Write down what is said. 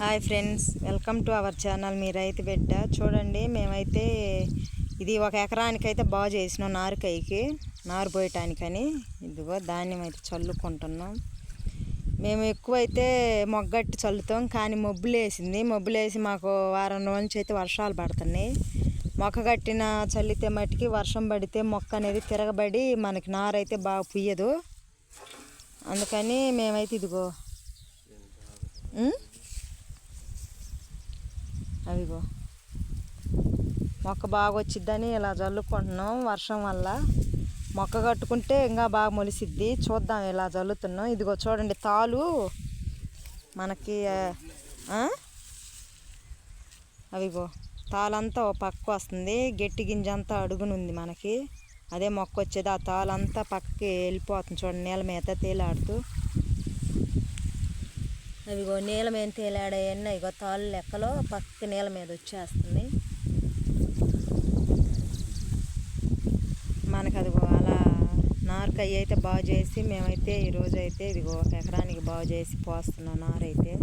Hi friends welcome to our channel మీ రైతు బిడ్డ. చూడండి మేమైతే ఇది ఒక ఎకరానికైతే బాగు చేసినాం నారుకైకి నారు పోయటానికని. ఇదిగో ధాన్యం అయితే చల్లుకుంటున్నాం. మేము ఎక్కువైతే మొగ్గట్టి చల్లుతాం కానీ మబ్బులేసింది. వేసింది వేసి మాకు వారం రోజుల నుంచి అయితే వర్షాలు పడుతున్నాయి. మొక్క కట్టిన చల్లితే మట్టికి వర్షం పడితే మొక్క అనేది తిరగబడి మనకి నారు అయితే బాగా పుయ్యదు. అందుకని మేమైతే ఇదిగో అవిగో మొక్క బాగా వచ్చిద్దని ఇలా చల్లుకుంటున్నాం వర్షం వల్ల. మొక్క కట్టుకుంటే ఇంకా బాగా మొలిసిద్ది. చూద్దాం ఇలా చల్లుతున్నాం ఇదిగో చూడండి తాలు మనకి అవిగో తాలంతా ఓ పక్క వస్తుంది. గట్టి గింజ అంతా అడుగునుంది మనకి. అదే మొక్క వచ్చేది ఆ తాలంతా పక్కకి వెళ్ళిపోతుంది చూడండి నేల మీద తేలాడుతూ. అవిగో నీళ్ళ మీద తేలాడవన్నీ ఇగో తాళ్ళు లెక్కలో పక్క నీళ్ళ మీద వచ్చేస్తుంది. మనకు అదిగో అలా నారుకయ్య అయితే బాగు చేసి మేమైతే ఈరోజు అయితే ఇదిగో ఒక ఎకరానికి బాగు చేసి పోస్తున్నాం నారైతే.